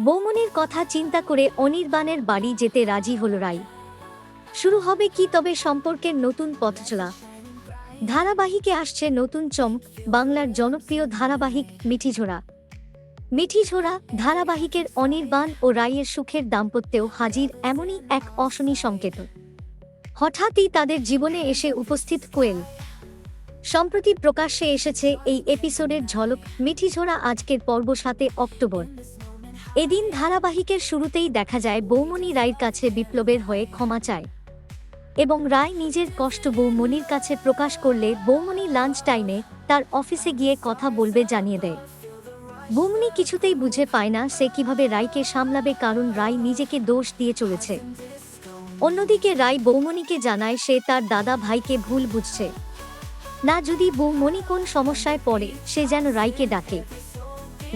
বৌমনির কথা চিন্তা করে অনির্বাণের বাড়ি যেতে রাজি হল রাই। শুরু হবে কি তবে সম্পর্কের নতুন পথচলা ধারাবাহিকে আসছে নতুন চমক, বাংলার জনপ্রিয় ধারাবাহিক মিঠিঝোড়া। মিঠিঝোড়া ধারাবাহিকের অনির্বাণ ও রায়ের সুখের দাম্পত্যেও হাজির এমনই এক অশনি সংকেত। হঠাৎই তাদের জীবনে এসে উপস্থিত কোয়েল। সম্প্রতি প্রকাশ্যে এসেছে এই এপিসোডের ঝলক, মিঠিঝোড়া আজকের পর্ব সাতে অক্টোবর। এদিন ধারাবাহিকের শুরুতেই দেখা যায় বৌমণি রায়ের কাছে বিপ্লবের হয়ে ক্ষমা চায়। এবং রায় নিজের কষ্ট বৌমণির কাছে প্রকাশ করলে বৌমণি লাঞ্চ টাইমে তার অফিসে গিয়ে কথা বলবে জানিয়ে দেয়। বৌমণি কিছুতেই বুঝে পায় না সে কীভাবে রায়কে সামলাবে কারণ রায় নিজেকে দোষ দিয়ে চলেছে। অন্যদিকে রায় বৌমণিকে জানায় সে তার দাদা ভাইকে ভুল বুঝছে। না, যদি বৌমণি কোন সমস্যায় পড়ে, সে যেন রায়কে ডাকে।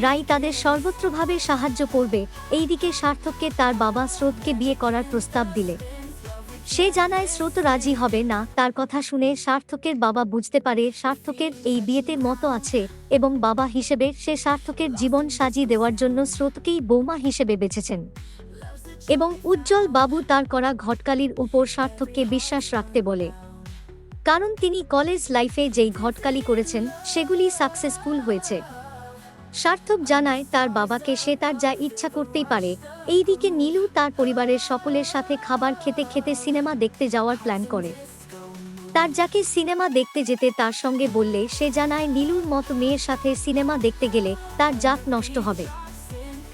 রাই তাদের সর্বত্রভাবে সাহায্য করবে, এইদিকে সার্থককে তার বাবা স্রোতকে বিয়ে করার প্রস্তাব দিলে। সে জানায় স্রোত রাজি হবে না, তার কথা শুনে সার্থকের বাবা বুঝতে পারে সার্থকের এই বিয়েতে মতো আছে এবং বাবা হিসেবে সে সার্থকের জীবন সাজিয়ে দেওয়ার জন্য স্রোতকেই বৌমা হিসেবে বেছেছেন। এবং উজ্জ্বল বাবু তার করা ঘটকালির উপর সার্থককে বিশ্বাস রাখতে বলে। কারণ তিনি কলেজ লাইফে যেই ঘটকালি করেছেন, সেগুলি সাকসেসফুল হয়েছে। সার্থক জানায় তার বাবাকে সে তার যা ইচ্ছা করতেই পারে। এইদিকে নীলু তার পরিবারের সকলের সাথে খাবার খেতে খেতে সিনেমা দেখতে যাওয়ার প্ল্যান করে। তার যাকে সিনেমা দেখতে যেতে তার সঙ্গে বললে, সে জানায় নীলুর মতো মেয়ের সাথে সিনেমা দেখতে গেলে তার জাত নষ্ট হবে।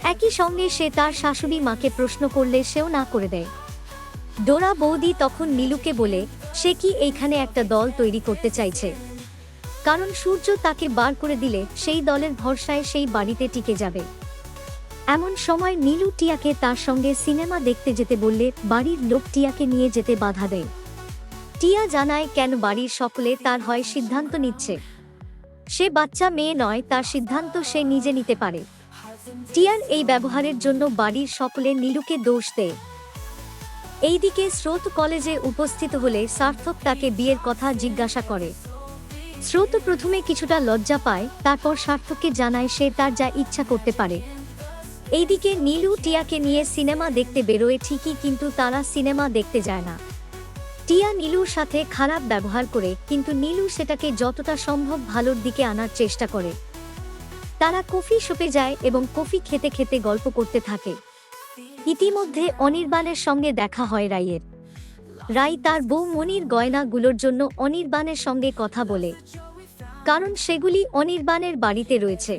একই সঙ্গে সে তার শাশুড়ি মাকে প্রশ্ন করলে সেও না করে দেয়। ডোরা বৌদি তখন নীলুকে বলে, সে কি এইখানে একটা দল তৈরি করতে চাইছে? কারণ সূর্য তাকে বার করে দিলে সেই দলের ভরসায় সেই বাড়িতে টিকে যাবে। এমন সময় নীলু টিয়াকে তার সঙ্গে সিনেমা দেখতে যেতে বললে বাড়ির লোক টিয়াকে নিয়ে যেতে বাধা দেয়। টিয়া জানায়, কেন বাড়ির সকলে তার হয় সিদ্ধান্ত নিচ্ছে? সে বাচ্চা মেয়ে নয়, তার সিদ্ধান্ত সে নিজে নিতে পারে। টিয়ার এই ব্যবহারের জন্য বাড়ির সকলে নীলুকে দোষ দেয়। এইদিকে স্রোত কলেজে উপস্থিত হলে সার্থক তাকে বিয়ের কথা জিজ্ঞাসা করে। স্রোত প্রথমে কিছুটা লজ্জা পায়, তারপর সার্থককে জানায় সে তার যা ইচ্ছা করতে পারে। এইদিকে নীলু টিয়াকে নিয়ে সিনেমা দেখতে বেরোয় ঠিকই, কিন্তু তারা সিনেমা দেখতে যায় না। টিয়া নীলুর সাথে খারাপ ব্যবহার করে, কিন্তু নীলু সেটাকে যতটা সম্ভব ভালোর দিকে আনার চেষ্টা করে। তারা কফি শপে যায় এবং কফি খেতে খেতে গল্প করতে থাকে। ইতিমধ্যে অনির্বাণের সঙ্গে দেখা হয় রাইয়ের রাই তার বউ মনির গয়নাগুলোর জন্য অনির্বাণের সঙ্গে কথা বলে, কারণ সেগুলি অনির্বাণের বাড়িতে রয়েছে।